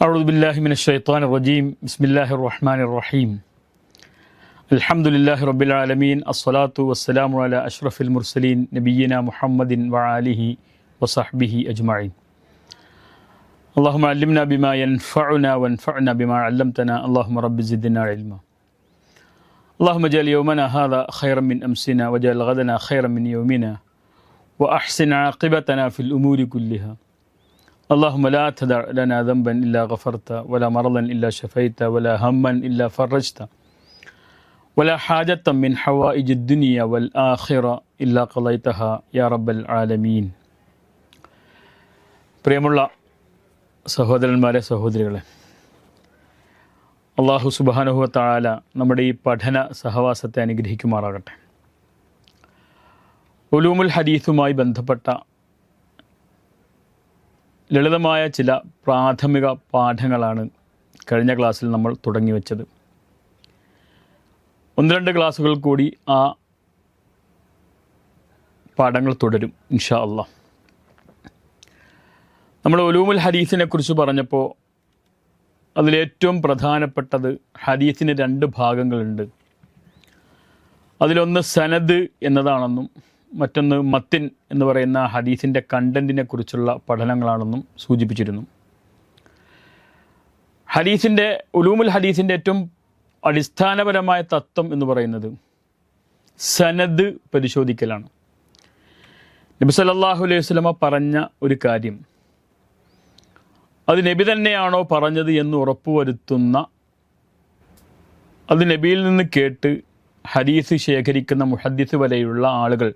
أعوذ بالله من الشيطان الرجيم. بسم الله الرحمن الرحيم. الحمد لله رب العالمين الصلاة والسلام على أشرف المرسلين نبينا محمد وعاله وصحبه أجمعين. اللهم علمنا بما ينفعنا وانفعنا بما علمتنا. اللهم رب زدنا علما. اللهم اجعل يومنا هذا خيرا من أمسنا واجعل غدنا خيرا من يومنا وأحسن عاقبتنا في الأمور كلها. اللهم لا تدع لنا ذنبا إلا غفرت ولا مرضا إلا شفيت ولا هما إلا فرجت ولا حاجة من حوائج الدنيا والآخرة إلا قضيتها يا رب العالمين പ്രിയമുള്ള സഹോദരന്മാരെ സഹോദരികളെ അള്ളാഹു സുബാനുഹു താല നമ്മുടെ ഈ പഠന സഹവാസത്തെ അനുഗ്രഹിക്കുമാറാകട്ടെ ഉലൂമുൽ ഹദീസുമായി ബന്ധപ്പെട്ട ലളിതമായ ചില പ്രാഥമിക പാഠങ്ങളാണ് കഴിഞ്ഞ ക്ലാസ്സിൽ നമ്മൾ തുടങ്ങി വെച്ചത്. ഒന്ന് രണ്ട് ക്ലാസ്സുകൾ കൂടി ആ പാഠങ്ങൾ തുടരും ഇൻഷാ അല്ല നമ്മൾ ഒലൂമുൽ ഹദീസിനെ കുറിച്ച് പറഞ്ഞപ്പോൾ അതിലേറ്റവും പ്രധാനപ്പെട്ടത് ഹദീസിന് രണ്ട് ഭാഗങ്ങളുണ്ട്. അതിലൊന്ന് സനദ് എന്നതാണെന്നും മറ്റൊന്ന് മത്തിൻ എന്ന് പറയുന്ന ഹദീസിന്റെ കണ്ടന്റിനെ കുറിച്ചുള്ള പഠനങ്ങളാണെന്നും സൂചിപ്പിച്ചിരുന്നു. ഹദീസിന്റെ ഉലൂമുൽ ഹദീസിന്റെ ഏറ്റവും അടിസ്ഥാനപരമായ തത്വം എന്ന് പറയുന്നത് സനദ് പരിശോധിക്കലാണ്. നബി സല്ലല്ലാഹു അലൈഹി വസല്ലമ പറഞ്ഞ ഒരു കാര്യം. അത് നബി തന്നെയാണോ പറഞ്ഞത് എന്ന് ഉറപ്പുവരുത്തുന്ന അത് നബിയിൽ നിന്ന് കേട്ട് ഹദീസ് ശേഖരിക്കുന്ന മുഹദ്ദിസ് വരെയുള്ള ആളുകൾ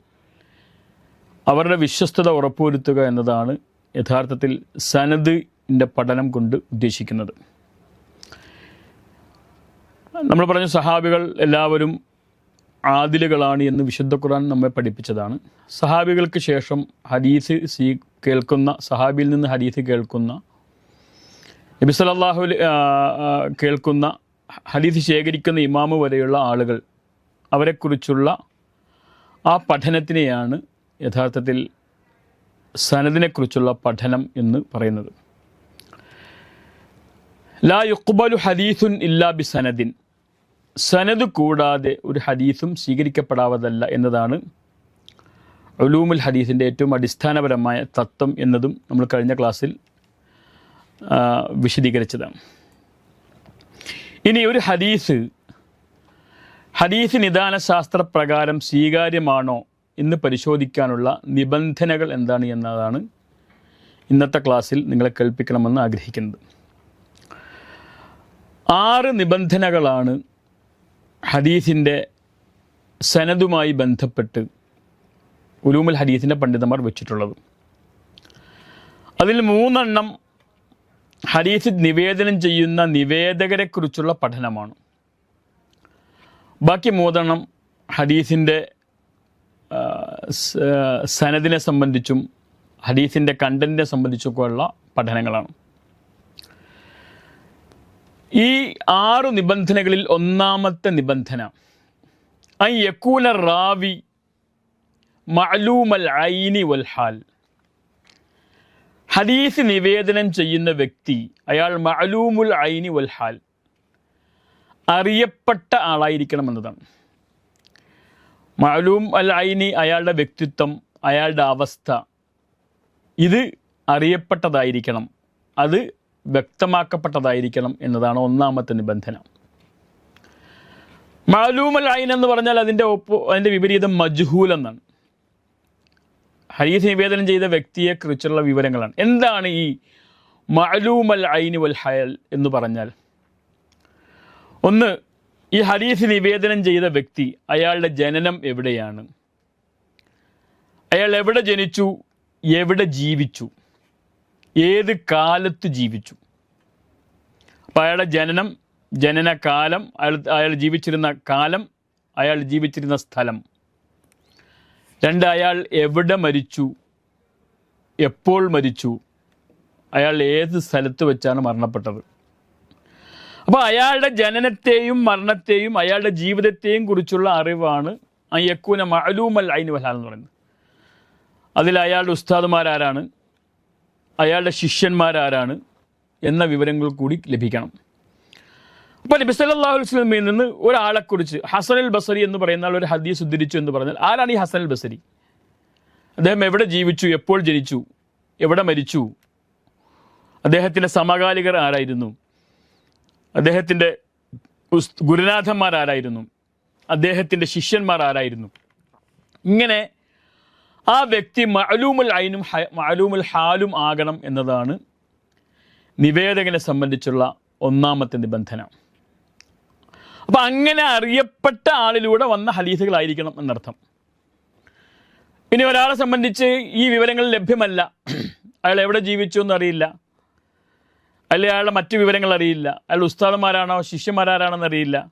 അവരുടെ വിശ്വസ്തത ഉറപ്പുവരുത്തുക എന്നതാണ് യഥാർത്ഥത്തിൽ സനദിന്റെ പഠനം കൊണ്ട് ഉദ്ദേശിക്കുന്നത്. നമ്മൾ പറഞ്ഞ സഹാബികൾ എല്ലാവരും ആദിലുകളാണ് എന്ന് വിശുദ്ധ ഖുർആൻ നമ്മെ പഠിപ്പിച്ചതാണ്. സഹാബികൾക്ക് ശേഷം ഹദീസ് സീ കേൾക്കുന്ന സഹാബിയിൽ നിന്ന് ഹദീസ് കേൾക്കുന്ന നബി ആ, കേൾക്കുന്ന ഹദീസ് ശേഖരിക്കുന്ന ഇമാമ് വരെയുള്ള ആളുകൾ അവരെക്കുറിച്ചുള്ള ആ പഠനത്തിനെയാണ് യഥാർത്ഥത്തിൽ സനദിനെക്കുറിച്ചുള്ള പഠനം എന്ന് പറയുന്നത്. ലാ യുക്ബലു ഹദീസുൻ ഇല്ലാ ബി സനദിൻ സനദ് കൂടാതെ ഒരു ഹദീസും സ്വീകരിക്കപ്പെടാവതല്ല എന്നതാണ് ഉലൂമുൽ ഹദീസിന്റെ ഏറ്റവും അടിസ്ഥാനപരമായ തത്വം എന്നതും നമ്മൾ കഴിഞ്ഞ ക്ലാസ്സിൽ വിശദീകരിച്ചതാണ്. ഇനി ഒരു ഹദീസ്. ഹദീസ് നിദാന ശാസ്ത്രപ്രകാരം സ്വീകാര്യമാണോ എന്ന് പരിശോധിക്കാനുള്ള നിബന്ധനകൾ എന്താണ് എന്നതാണ് ഇന്നത്തെ ക്ലാസ്സിൽ നിങ്ങളെ കേൾപ്പിക്കണമെന്ന് ആഗ്രഹിക്കുന്നത്. ആറ് നിബന്ധനകളാണ് ഹദീസിന്റെ സനതുമായി ബന്ധപ്പെട്ട് ഉലൂമുൽ ഹദീസിന്റെ പണ്ഡിതന്മാർ വെച്ചിട്ടുള്ളത്. അതിൽ മൂന്നെണ്ണം ഹദീസ് നിവേദനം ചെയ്യുന്ന നിവേദകരെക്കുറിച്ചുള്ള പഠനമാണ്. ബാക്കി മൂന്നെണ്ണം ഹദീസിന്റെ സനദിനെ സംബന്ധിച്ചും ഹദീസിന്റെ കണ്ടന്റിനെ സംബന്ധിച്ചൊക്കെയുള്ള പഠനങ്ങളാണ്. ഈ ആറു നിബന്ധനകളിൽ ഒന്നാമത്തെ നിബന്ധന ഐ യക്കൂന റാവി മഅലൂമൽ ഐനി വൽ ഹാൽ. ഹദീസ് നിവേദനം ചെയ്യുന്ന വ്യക്തി അയാൾ മഅലൂമുൽ ഐനി വൽ ഹാൽ അറിയപ്പെട്ട ആളായിരിക്കണം എന്നതാണ് മഅലൂം അൽ ഐനി അയാളുടെ വ്യക്തിത്വം അയാളുടെ അവസ്ഥ. ഇത് അറിയപ്പെട്ടതായിരിക്കണം. അത് വ്യക്തമാക്കപ്പെട്ടതായിരിക്കണം എന്നതാണ് ഒന്നാമത്തെ നിബന്ധന. മഅലൂമൽ ഐൻ എന്ന് പറഞ്ഞാൽ അതിന്റെ ഒപ്പ് അതിന്റെ വിപരീതം മജ്ഹൂൽ എന്നാണ്. ഹരീസ് നിവേദനം ചെയ്ത വ്യക്തിയെക്കുറിച്ചുള്ള വിവരങ്ങളാണ്. എന്താണ് ഈ മഅലൂമൽ ഐനി വൽ ഹയൽ എന്ന് പറഞ്ഞാൽ? ഒന്ന് ഈ ഹദീസ് നിവേദനം ചെയ്ത വ്യക്തി അയാളുടെ ജനനം എവിടെയാണ്? അയാൾ എവിടെ ജനിച്ചു? എവിടെ ജീവിച്ചു? ഏത് കാലത്ത് ജീവിച്ചു? അപ്പം അയാളുടെ ജനനം ജനനകാലം അയാൾ അയാൾ ജീവിച്ചിരുന്ന കാലം അയാൾ ജീവിച്ചിരുന്ന സ്ഥലം. രണ്ട് അയാൾ എവിടെ മരിച്ചു? എപ്പോൾ മരിച്ചു? അയാൾ ഏത് സ്ഥലത്ത് വെച്ചാണ് മരണപ്പെട്ടത്? അപ്പോൾ അയാളുടെ ജനനത്തെയും മരണത്തെയും അയാളുടെ ജീവിതത്തെയും കുറിച്ചുള്ള അറിവാണ് ആ യക്കൂന മഅലൂമൽ അയിന് വലാൽ എന്ന് പറയുന്നത്. അതിൽ അയാളുടെ ഉസ്താദുമാരാരാണ് അയാളുടെ ശിഷ്യന്മാരാരാണ് എന്ന വിവരങ്ങൾ കൂടി ലഭിക്കണം. അപ്പോൾ നബി സല്ലല്ലാഹു അലൈഹി വസല്ലമയിൽ നിന്ന് ഒരാളെക്കുറിച്ച് ഹസൻ അൽ ബസരി എന്ന് പറയുന്ന ഒരു ഹദീസ് ഉദ്ധരിച്ചു എന്ന് പറഞ്ഞാൽ ആരാണ് ഈ ഹസൻ അൽ ബസരി? അദ്ദേഹം എവിടെ ജീവിച്ചു എപ്പോൾ ജനിച്ചു എവിടെ മരിച്ചു അദ്ദേഹത്തിന്റെ സമകാലികർ ആരായിരുന്നു? അദ്ദേഹത്തിന്റെ ആരായിരുന്നു അദ്ദേഹത്തിന്റെ ശിഷ്യന്മാർ ആരായിരുന്നു ഇങ്ങനെ ആ വ്യക്തി മഅലൂമുൽ ഹ- മഅലൂമുൽ ഹാലും ആകണം എന്നതാണ് നിവേദകനെ സംബന്ധിച്ചുള്ള ഒന്നാമത്തെ നിബന്ധന. അപ്പം അങ്ങനെ അറിയപ്പെട്ട ആളിലൂടെ വന്ന ഹദീസുകളായിരിക്കണം എന്നർത്ഥം. ഇനി ഒരാളെ സംബന്ധിച്ച് ഈ വിവരങ്ങൾ ലഭ്യമല്ല. അയാൾ എവിടെ ജീവിച്ചു എന്നറിയില്ല. അല്ലെ അയാളുടെ മറ്റു വിവരങ്ങൾ അറിയില്ല. അയാൾ ഉസ്താദന്മാരാണോ ശിഷ്യന്മാരാരാണെന്ന് അറിയില്ല.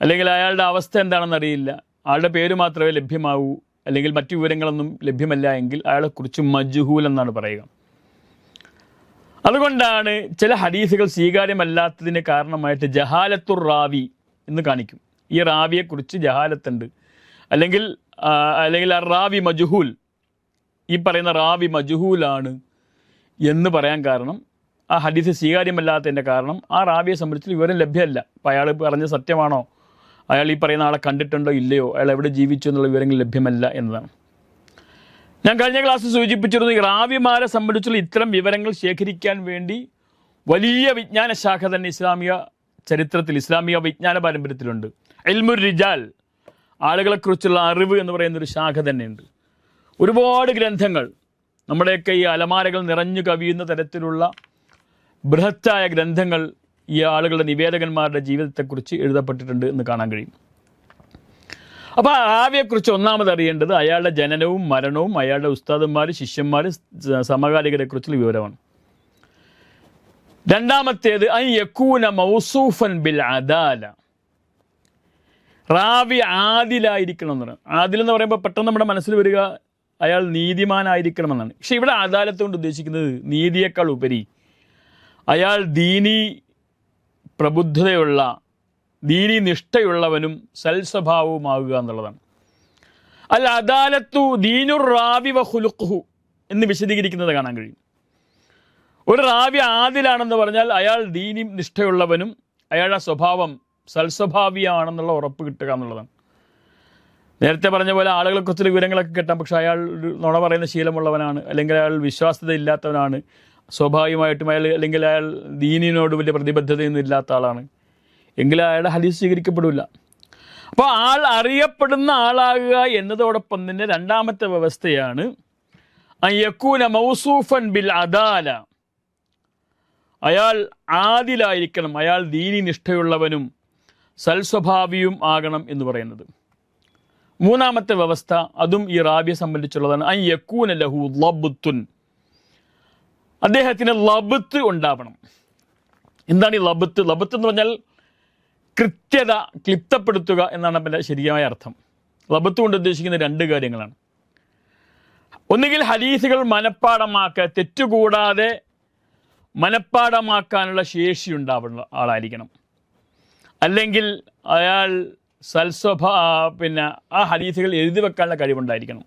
അല്ലെങ്കിൽ അയാളുടെ അവസ്ഥ എന്താണെന്ന് അറിയില്ല. ആളുടെ പേര് മാത്രമേ ലഭ്യമാവൂ. അല്ലെങ്കിൽ മറ്റു വിവരങ്ങളൊന്നും ലഭ്യമല്ല എങ്കിൽ അയാളെക്കുറിച്ച് മജുഹൂൽ എന്നാണ് പറയുക. അതുകൊണ്ടാണ് ചില ഹദീസുകൾ സ്വീകാര്യമല്ലാത്തതിന് കാരണമായിട്ട് ജഹാലത്തുർ റാവി എന്ന് കാണിക്കും. ഈ റാവിയെക്കുറിച്ച് ജഹാലത്തുണ്ട്. അല്ലെങ്കിൽ അല്ലെങ്കിൽ ആ റാവി മജുഹൂൽ. ഈ പറയുന്ന റാവി മജുഹൂലാണ് എന്ന് പറയാൻ കാരണം ആ ഹദീസ് സ്വീകാര്യമല്ലാത്തതിന്റെ കാരണം ആ റാബിയെ സംബന്ധിച്ച് വിവരം ലഭ്യമല്ല. അപ്പോൾ അയാൾ പറഞ്ഞ സത്യമാണോ? അയാൾ ഈ പറയുന്ന ആളെ കണ്ടിട്ടുണ്ടോ ഇല്ലയോ? അയാൾ എവിടെ ജീവിച്ചു എന്നുള്ള വിവരങ്ങൾ ലഭ്യമല്ല എന്നതാണ്. ഞാൻ കഴിഞ്ഞ ക്ലാസ്സിൽ സൂചിപ്പിച്ചിരുന്നു ഈ റാവിമാരെ സംബന്ധിച്ചുള്ള ഇത്തരം വിവരങ്ങൾ ശേഖരിക്കാൻ വേണ്ടി വലിയ വിജ്ഞാന ശാഖ തന്നെ ഇസ്ലാമിക ചരിത്രത്തിൽ ഇസ്ലാമിക വിജ്ഞാന പാരമ്പര്യത്തിലുണ്ട്. എൽമുർ റിജാൽ ആളുകളെക്കുറിച്ചുള്ള അറിവ് എന്ന് പറയുന്ന ഒരു ശാഖ തന്നെയുണ്ട്. ഒരുപാട് ഗ്രന്ഥങ്ങൾ നമ്മുടെയൊക്കെ ഈ അലമാരകൾ നിറഞ്ഞു കവിയുന്ന തരത്തിലുള്ള ബൃഹത്തായ ഗ്രന്ഥങ്ങൾ ഈ ആളുകളുടെ നിവേദകന്മാരുടെ ജീവിതത്തെക്കുറിച്ച് എഴുതപ്പെട്ടിട്ടുണ്ട് എന്ന് കാണാൻ കഴിയും. അപ്പോൾ ആ റാവിയെക്കുറിച്ച് ഒന്നാമത് അറിയേണ്ടത് അയാളുടെ ജനനവും മരണവും അയാളുടെ ഉസ്താദന്മാർ ശിഷ്യന്മാർ സമകാലികരെക്കുറിച്ചുള്ള വിവരമാണ്. രണ്ടാമത്തേത് അൻ യക്കൂന മൗസൂഫൻ ബിൽ അദാല. റാവി ആദിലായിരിക്കണം എന്നാണ് ആദിൽ എന്ന് പറയുമ്പോൾ പെട്ടെന്ന് നമ്മുടെ മനസ്സിൽ വരിക അയാൾ നീതിമാനായിരിക്കണം എന്നാണ് പക്ഷെ ഇവിടെ അദാലത്ത് കൊണ്ട് ഉദ്ദേശിക്കുന്നത് നീതിയേക്കാൾ ഉപരി അയാൾ ദീനി പ്രബുദ്ധതയുള്ള ദീനി നിഷ്ഠയുള്ളവനും സൽസ്വഭാവവുമാകുക എന്നുള്ളതാണ്. അൽ അദാലത്തു ദീനുർ റാവി വഹുലുഖു എന്ന് വിശദീകരിക്കുന്നത് കാണാൻ കഴിയും. ഒരു റാവി ആദിലാണെന്ന് പറഞ്ഞാൽ അയാൾ ദീനി നിഷ്ഠയുള്ളവനും അയാളുടെ സ്വഭാവം സൽസ്വഭാവിയാണെന്നുള്ള ഉറപ്പ് കിട്ടുക എന്നുള്ളതാണ്. നേരത്തെ പറഞ്ഞ പോലെ ആളുകളെ കുറിച്ചുള്ള വിവരങ്ങളൊക്കെ കിട്ടാം പക്ഷെ അയാൾ ഒരു നുണ പറയുന്ന ശീലമുള്ളവനാണ് അല്ലെങ്കിൽ അയാൾ വിശ്വാസ്യത ഇല്ലാത്തവനാണ് സ്വാഭാവികമായിട്ടും അയാൾ അല്ലെങ്കിൽ അയാൾ ദീനിനോട് വലിയ പ്രതിബദ്ധതയൊന്നും ഇല്ലാത്ത ആളാണ്. എങ്കിൽ അയാളുടെ ഹദീസ് സ്വീകരിക്കപ്പെടില്ല. അപ്പോൾ ആൾ അറിയപ്പെടുന്ന ആളാകുക എന്നതോടൊപ്പം തന്നെ രണ്ടാമത്തെ വ്യവസ്ഥയാണ് യക്കൂന മൗസൂഫൻ ബിൽ അദാല. അയാൾ ആദിലായിരിക്കണം അയാൾ ദീനി നിഷ്ഠയുള്ളവനും സൽസ്വഭാവിയും ആകണം എന്ന് പറയുന്നത്. മൂന്നാമത്തെ വ്യവസ്ഥ അതും ഈ റാബിയെ സംബന്ധിച്ചുള്ളതാണ് ഐ യക്കൂന ലഹു ലബുത്തുൻ അദ്ദേഹത്തിന് ലബത്ത് ഉണ്ടാവണം. എന്താണ് ഈ ലബത്ത്? ലബത്ത് എന്ന് പറഞ്ഞാൽ കൃത്യത ക്ലിപ്തപ്പെടുത്തുക എന്നാണ് അതിന്റെ ശരിയായ അർത്ഥം. ലബത്ത് കൊണ്ട് ഉദ്ദേശിക്കുന്ന രണ്ട് കാര്യങ്ങളാണ്. ഒന്നുകിൽ ഹദീസുകൾ മനഃപ്പാടമാക്കുക തെറ്റുകൂടാതെ മനഃപ്പാടമാക്കാനുള്ള ശേഷി ഉണ്ടാവുന്ന ആളായിരിക്കണം. അല്ലെങ്കിൽ അയാൾ സൽസ്വഭ പിന്നെ ആ ഹദീസുകൾ എഴുതി വെക്കാനുള്ള കഴിവുണ്ടായിരിക്കണം.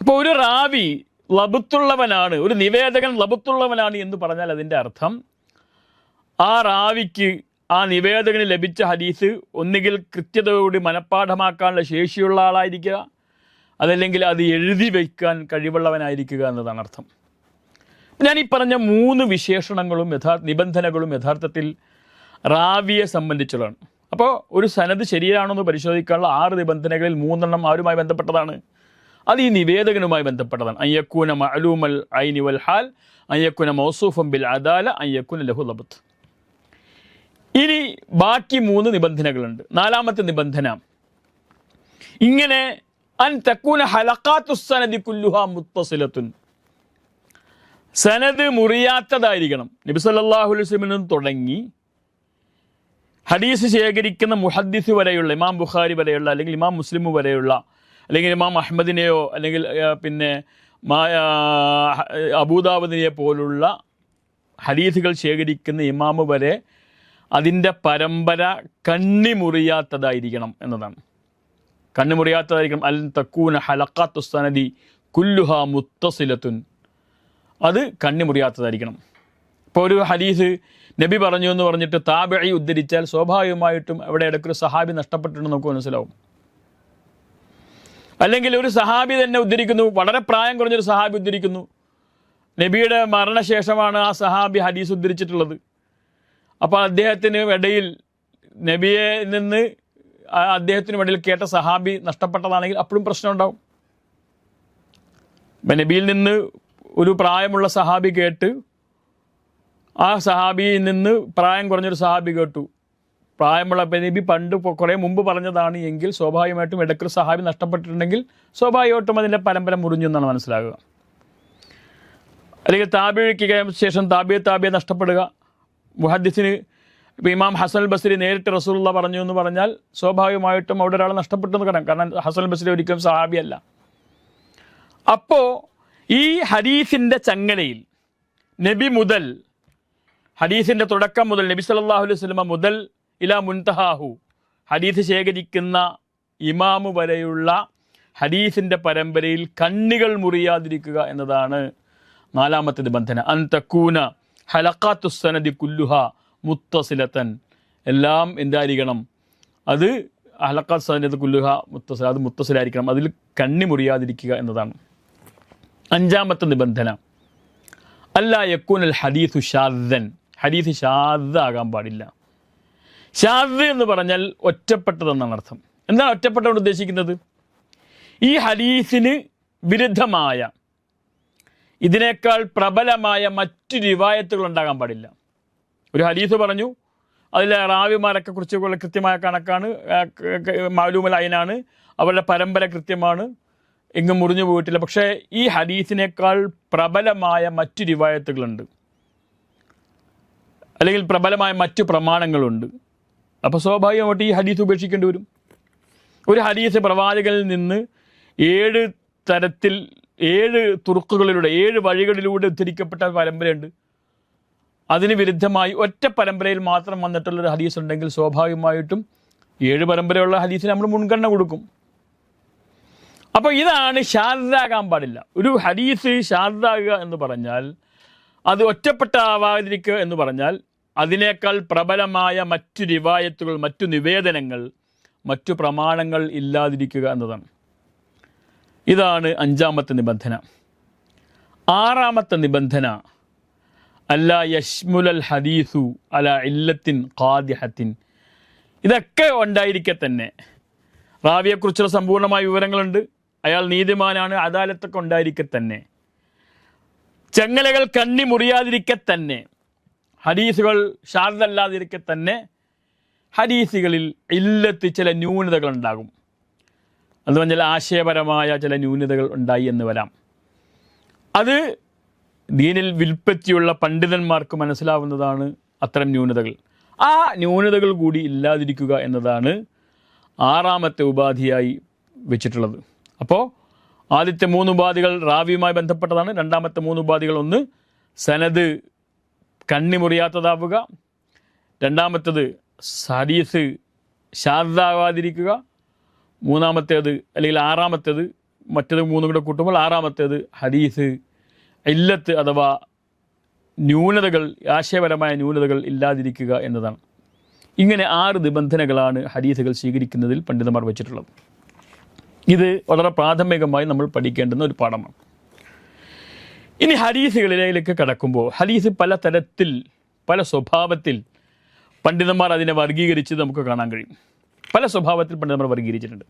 അപ്പോൾ ഒരു റാവി ലബുത്തുള്ളവനാണ്. ഒരു നിവേദകൻ ലബുത്തുള്ളവനാണ് എന്ന് പറഞ്ഞാൽ അതിന്റെ അർത്ഥം ആ റാവിക്ക് ആ നിവേദകന് ലഭിച്ച ഹദീസ് ഒന്നുകിൽ കൃത്യതയോട് മനഃപ്പാഠമാക്കാനുള്ള ശേഷിയുള്ള ആളായിരിക്കുക അതല്ലെങ്കിൽ അത് എഴുതി വയ്ക്കാൻ കഴിവുള്ളവനായിരിക്കുക എന്നതാണ് അർത്ഥം. ഞാൻ ഈ പറഞ്ഞ മൂന്ന് വിശേഷണങ്ങളും യഥാ നിബന്ധനകളും യഥാർത്ഥത്തിൽ റാവിയെ സംബന്ധിച്ചുള്ളതാണ്. അപ്പോൾ ഒരു സനത് ശരിയാണോ എന്ന് പരിശോധിക്കാനുള്ള ആറ് നിബന്ധനകളിൽ മൂന്നെണ്ണം ആരുമായി ബന്ധപ്പെട്ടതാണ്. അത് ഈ നിവേദകനുമായി ബന്ധപ്പെട്ടതാണ്. അയ്യക്കൂന മഅലൂമൽ ഐനി വൽ ഹാൽ അയ്യക്കുന മൗസൂഫം ബിൽ അദാല അയ്യക്കുന ലഹു ലബത്ത് ഇനി ബാക്കി മൂന്ന് നിബന്ധനകളുണ്ട്. നാലാമത്തെ നിബന്ധന ഇങ്ങനെ അൻ തക്കൂന ഹലക്കാത്തുസനദി കുല്ലുഹ മുത്തസിലത്തുൻ. സനദ് മുറിയാത്തതായിരിക്കണം. നബി സല്ലല്ലാഹു അലൈഹി വസല്ലം നിന്ന് തുടങ്ങി ഹദീസ് ശേഖരിക്കുന്ന മുഹദ്ദിസ് വരെയുള്ള ഇമാം ബുഖാരി വരെയുള്ള അല്ലെങ്കിൽ ഇമാം മുസ്ലിം വരെയുള്ള അല്ലെങ്കിൽ ഇമാം അഹമ്മദിനെയോ അല്ലെങ്കിൽ പിന്നെ ആ, പോലുള്ള ഹദീസുകൾ ശേഖരിക്കുന്ന ഇമാമ് വരെ അതിന്റെ പരമ്പര കണ്ണിമുറിയാത്തതായിരിക്കണം എന്നതാണ്. കണ്ണിമുറിയാത്തതായിരിക്കണം. അൽ തക്കൂന ഹലക്കാത്തുസ്തനദി കുല്ലുഹ മുത്തസിലത്തുൻ. അത് കണ്ണിമുറിയാത്തതായിരിക്കണം. ഇപ്പോൾ ഒരു ഹദീസ് നബി പറഞ്ഞു എന്ന് പറഞ്ഞിട്ട് താബഴി ഉദ്ധരിച്ചാൽ സ്വാഭാവികമായിട്ടും അവിടെ ഇടയ്ക്കൊരു സഹാബി നഷ്ടപ്പെട്ടിട്ടുണ്ടെന്ന് നമുക്ക് മനസ്സിലാവും. അല്ലെങ്കിൽ ഒരു സഹാബി തന്നെ ഉദ്ധരിക്കുന്നു. വളരെ പ്രായം കുറഞ്ഞൊരു സഹാബി ഉദ്ധരിക്കുന്നു. നബിയുടെ മരണശേഷമാണ് ആ സഹാബി ഹദീസ് ഉദ്ധരിച്ചിട്ടുള്ളത്. അപ്പോൾ അദ്ദേഹത്തിന് ഇടയിൽ നബിയെ നിന്ന് അദ്ദേഹത്തിന് ഇടയിൽ കേട്ട സഹാബി നഷ്ടപ്പെട്ടതാണെങ്കിൽ അപ്പോഴും പ്രശ്നം ഉണ്ടാവും. ഇപ്പം നബിയിൽ നിന്ന് ഒരു പ്രായമുള്ള സഹാബി കേട്ട് ആ സഹാബിയിൽ നിന്ന് പ്രായം കുറഞ്ഞൊരു സഹാബി കേട്ടു. പ്രായമുള്ള നബി പണ്ട് കുറേ മുമ്പ് പറഞ്ഞതാണ് എങ്കിൽ സ്വാഭാവികമായിട്ടും ഇടക്കൽ സഹാബി നഷ്ടപ്പെട്ടിട്ടുണ്ടെങ്കിൽ സ്വാഭാവികമായിട്ടും അതിന്റെ പരമ്പര മുറിഞ്ഞു എന്നാണ് മനസ്സിലാകുക. അല്ലെങ്കിൽ താബിഴയ്ക്ക് ശേഷം താബിയെ താബിയെ നഷ്ടപ്പെടുക. മുഹദ്ദിസിന് ഇപ്പോൾ ഇമാം ഹസൻ ബസ്രി നേരിട്ട് റസൂലുള്ള പറഞ്ഞു എന്ന് പറഞ്ഞാൽ സ്വാഭാവികമായിട്ടും അവിടെ ഒരാൾ നഷ്ടപ്പെട്ടു എന്ന് പറയാം കാരണം ഹസൻ ബസ്രി ഒരിക്കലും സഹാബിയല്ല. അപ്പോൾ ഈ ഹദീസിന്റെ ചങ്ങലയിൽ നബി മുതൽ ഹദീസിന്റെ തുടക്കം മുതൽ നബി സല്ലല്ലാഹു അലൈഹി വസല്ലമ മുതൽ ഇലാ മുൻതഹാഹു. ഹദീസ് ശേഖരിക്കുന്ന ഇമാമു വരെയുള്ള ഹദീസിന്റെ പരമ്പരയിൽ കണ്ണികൾ മുറിയാതിരിക്കുക എന്നതാണ് നാലാമത്തെ നിബന്ധന. അന്തക്കൂന തക്കൂന ഹലക്കാത്തുസനദി കുല്ലുഹ മുത്തസിലത്തൻ. എല്ലാം എന്തായിരിക്കണം? അത് ഹലക്കാത്ത് സനദ് കുല്ലുഹ മുത്തസില അത് മുത്തസിലായിരിക്കണം. അതിൽ കണ്ണി മുറിയാതിരിക്കുക എന്നതാണ്. അഞ്ചാമത്തെ നിബന്ധന. അല്ല യക്കൂൻ അൽ ഹദീസു ഷാദൻ ഹദീസ് ഷാദ് ആകാൻ പാടില്ല. ഷാദ് എന്ന് പറഞ്ഞാൽ ഒറ്റപ്പെട്ടതെന്നാണ് അർത്ഥം. എന്താണ് ഒറ്റപ്പെട്ടതുകൊണ്ട് ഉദ്ദേശിക്കുന്നത്? ഈ ഹദീസിന് വിരുദ്ധമായ ഇതിനേക്കാൾ പ്രബലമായ മറ്റു രിവായത്തുകൾ ഉണ്ടാകാൻ പാടില്ല. ഒരു ഹദീസ് പറഞ്ഞു അതിലെ റാവിമാരൊക്കെ കുറിച്ചുള്ള കൃത്യമായ കണക്കാണ് മാലൂമൽ അയനാണ് അവരുടെ പരമ്പര കൃത്യമാണ് എങ്ങും മുറിഞ്ഞു പോയിട്ടില്ല. പക്ഷേ ഈ ഹദീസിനേക്കാൾ പ്രബലമായ മറ്റു രിവായത്തുകളുണ്ട്. അല്ലെങ്കിൽ പ്രബലമായ മറ്റു പ്രമാണങ്ങളുണ്ട്. അപ്പോൾ സ്വാഭാവികമായിട്ട് ഈ ഹദീസ് ഉപേക്ഷിക്കേണ്ടി വരും. ഒരു ഹദീസ് പ്രവാചകനിൽ നിന്ന് ഏഴ് തരത്തിൽ ഏഴ് തുറുക്കുകളിലൂടെ ഏഴ് വഴികളിലൂടെ ഉദ്ധരിക്കപ്പെട്ട പരമ്പരയുണ്ട്. അതിന് വിരുദ്ധമായി ഒറ്റ പരമ്പരയിൽ മാത്രം വന്നിട്ടുള്ളൊരു ഹദീസ് ഉണ്ടെങ്കിൽ സ്വാഭാവികമായിട്ടും ഏഴ് പരമ്പരയുള്ള ഹദീസിന് നമ്മൾ മുൻഗണന കൊടുക്കും. അപ്പോൾ ഇതാണ് ശാരദാകാൻ പാടില്ല. ഒരു ഹദീസ് ശാരദാകുക എന്ന് പറഞ്ഞാൽ അത് ഒറ്റപ്പെട്ടാവാതിരിക്കുക എന്ന് പറഞ്ഞാൽ അതിനേക്കാൾ പ്രബലമായ മറ്റു രിവായത്തുകൾ മറ്റു നിവേദനങ്ങൾ മറ്റു പ്രമാണങ്ങൾ ഇല്ലാതിരിക്കുക എന്നതാണ്. ഇതാണ് അഞ്ചാമത്തെ നിബന്ധന. ആറാമത്തെ നിബന്ധന അല്ല യഷ്മുലൽ ഹദീസു അല ഇല്ലത്തിൻ ഖാദിഹത്തിൻ. ഇതൊക്കെ ഉണ്ടായിരിക്കെ തന്നെ. റാവിയെക്കുറിച്ചുള്ള സമ്പൂർണമായ വിവരങ്ങളുണ്ട്. അയാൾ നീതിമാനാണ് അദാലത്തൊക്കെ ഉണ്ടായിരിക്കെ തന്നെ. ചങ്ങലകൾ കണ്ണി മുറിയാതിരിക്കെ തന്നെ. ഹദീസുകൾ ഷാർദല്ലാതിരിക്കെ തന്നെ ഹദീസുകളിൽ ഇല്ലത്ത് ചില ന്യൂനതകൾ ഉണ്ടാകും. അത് പറഞ്ഞാൽ ആശയപരമായ ചില ന്യൂനതകൾ ഉണ്ടായി എന്ന് വരാം. അത് ദീനിൽ വിൽപ്പറ്റിയുള്ള പണ്ഡിതന്മാർക്ക് മനസ്സിലാവുന്നതാണ് അത്തരം ന്യൂനതകൾ. ആ ന്യൂനതകൾ കൂടി ഇല്ലാതിരിക്കുക എന്നതാണ് ആറാമത്തെ ഉപാധിയായി വെച്ചിട്ടുള്ളത്. അപ്പോൾ ആദ്യത്തെ മൂന്ന് ഉപാധികൾ റാവിയുമായി ബന്ധപ്പെട്ടതാണ്. രണ്ടാമത്തെ മൂന്ന് ഉപാധികൾ ഒന്ന് സനത് കണ്ണിമുറിയാത്തതാവുക. രണ്ടാമത്തേത് ഹദീസ് ശാരദാവാതിരിക്കുക മൂന്നാമത്തേത് അല്ലെങ്കിൽ ആറാമത്തേത് മറ്റത് മൂന്നും കൂടെ കൂട്ടുമ്പോൾ ആറാമത്തേത് ഹദീസ് ഇല്ലത്ത് അഥവാ ന്യൂനതകൾ ആശയപരമായ ന്യൂനതകൾ ഇല്ലാതിരിക്കുക എന്നതാണ്. ഇങ്ങനെ ആറ് നിബന്ധനകളാണ് ഹദീസുകൾ സ്വീകരിക്കുന്നതിൽ പണ്ഡിതന്മാർ വച്ചിട്ടുള്ളത്. ഇത് വളരെ പ്രാഥമികമായി നമ്മൾ പഠിക്കേണ്ടുന്ന ഒരു പാഠമാണ്. ഇനി ഹരീസുകളിലേക്ക് കടക്കുമ്പോൾ ഹരീസ് പല തരത്തിൽ പല സ്വഭാവത്തിൽ പണ്ഡിതന്മാർ അതിനെ വർഗീകരിച്ച് നമുക്ക് കാണാൻ കഴിയും. പല സ്വഭാവത്തിൽ പണ്ഡിതന്മാർ വർഗീകരിച്ചിട്ടുണ്ട്.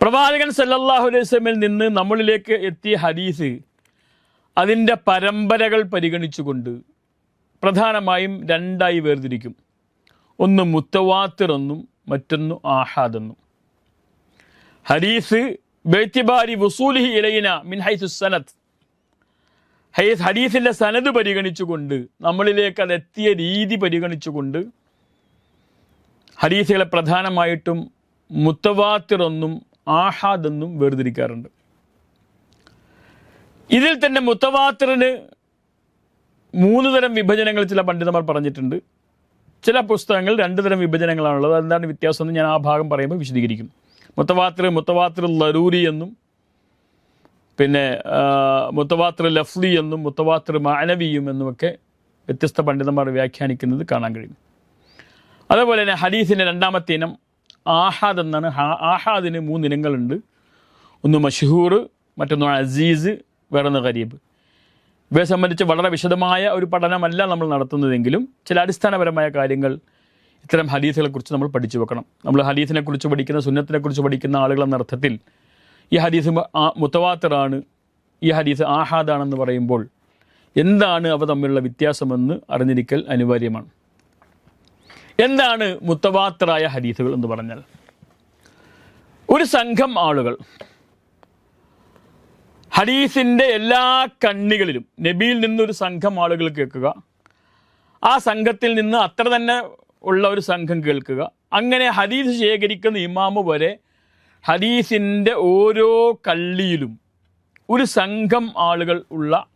പ്രവാചകൻ സല്ലല്ലാഹു അലൈഹി നിന്ന് നമ്മളിലേക്ക് എത്തിയ ഹദീസ് അതിന്റെ പരമ്പരകൾ പരിഗണിച്ചുകൊണ്ട് പ്രധാനമായും രണ്ടായി വേർതിരിക്കും. ഒന്ന് മുത്തവാത്തിർ എന്നും മറ്റൊന്ന് ആഹാദ് എന്നും ഹദീസ് ബേത്തിബാരി വസൂലിഹി ഇലയിന മിൻ ഹൈസു സനത്ത് ഹൈസ് ഹദീസിന്റെ സനത് പരിഗണിച്ചുകൊണ്ട് നമ്മളിലേക്ക് അത് എത്തിയ രീതി പരിഗണിച്ചുകൊണ്ട് ഹദീസുകളെ പ്രധാനമായിട്ടും മുത്തവാത്തിറൊന്നും ആഹാദെന്നും വേർതിരിക്കാറുണ്ട്. ഇതിൽ തന്നെ മുത്തവാത്തിറിന് മൂന്ന് തരം വിഭജനങ്ങൾ ചില പണ്ഡിതന്മാർ പറഞ്ഞിട്ടുണ്ട്. ചില പുസ്തകങ്ങൾ രണ്ട് തരം വിഭജനങ്ങളാണുള്ളത്. അതെന്താണ് വ്യത്യാസം എന്ന് ഞാൻ ആ ഭാഗം പറയുമ്പോൾ വിശദീകരിക്കും. മുത്തവാത്തിർ മുത്തവാത്തിർ ലരൂരി എന്നും പിന്നെ മുത്തവാത്ര ലഫ്ലി എന്നും മുത്തവാത്ര മാനവിയും എന്നുമൊക്കെ വ്യത്യസ്ത പണ്ഡിതന്മാർ വ്യാഖ്യാനിക്കുന്നത് കാണാൻ കഴിയും അതേപോലെ തന്നെ ഹദീസിന്റെ രണ്ടാമത്തെ ഇനം ആഹാദ് എന്നാണ്. ആഹാദിന് മൂന്ന് ഇനങ്ങളുണ്ട്. ഒന്ന് മഷഹൂർ മറ്റൊന്ന് അസീസ് വേറൊന്ന് ഖരീബ് ഇവയെ സംബന്ധിച്ച് വളരെ വിശദമായ ഒരു പഠനമല്ല നമ്മൾ നടത്തുന്നതെങ്കിലും ചില അടിസ്ഥാനപരമായ കാര്യങ്ങൾ ഇത്തരം ഹദീസുകളെക്കുറിച്ച് നമ്മൾ പഠിച്ചു വെക്കണം. നമ്മൾ ഹദീസിനെക്കുറിച്ച് പഠിക്കുന്ന സുന്നത്തിനെക്കുറിച്ച് പഠിക്കുന്ന ആളുകൾ അർത്ഥത്തിൽ ഈ ഹദീസ് മുത്തവാത്തറാണ്. ഈ ഹദീസ് ആഹാദാണെന്ന് പറയുമ്പോൾ എന്താണ് അവ തമ്മിലുള്ള വ്യത്യാസമെന്ന് അറിഞ്ഞിരിക്കൽ അനിവാര്യമാണ്. എന്താണ് മുത്തവാത്തറായ ഹദീസുകൾ എന്ന് പറഞ്ഞാൽ? ഒരു സംഘം ആളുകൾ ഹദീസിന്റെ എല്ലാ കണ്ണികളിലും നബിയിൽ നിന്നൊരു സംഘം ആളുകൾ കേൾക്കുക ആ സംഘത്തിൽ നിന്ന് അത്ര തന്നെ ഉള്ള ഒരു സംഘം കേൾക്കുക അങ്ങനെ ഹദീസ് ശേഖരിക്കുന്ന ഇമാമു വരെ ഹദീസിന്റെ ഓരോ കള്ളിയിലും ഒരു സംഘം ആളുകൾ ഉള്ള